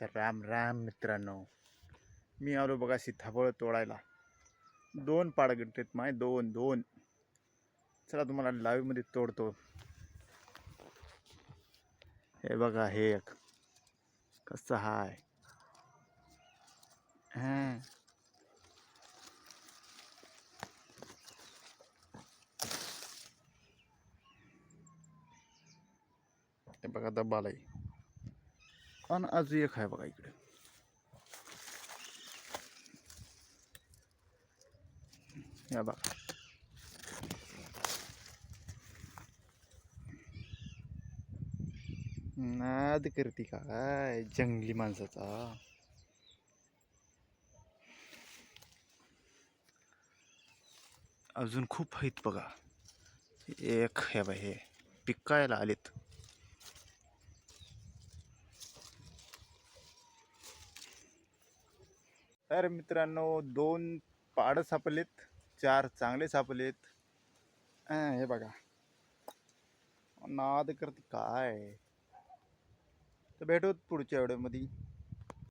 तर राम राम मित्रांनो. मी आलो बघा सीताफळ तोडायला. दोन पाडगट्टेत माय दोन दोन. चला तुम्हाला लावीमध्ये तोडतो. हे बघा हे एक. कसं हाय? हा. हे बघा दब्बालाही आणि अजून एक आहे बघा इकडे. या बघा. नाद करते काय जंगली माणसाचा. अजून खूप आहेत बघा. एक हे बघ हे पिकायला आलेत. तर मित्रांनो दोन पाडं सापडलेत चार चांगले सापडलेत. अं, हे बघा. नाद करते काय? तर भेटूत पुढच्या व्हिडिओमध्ये.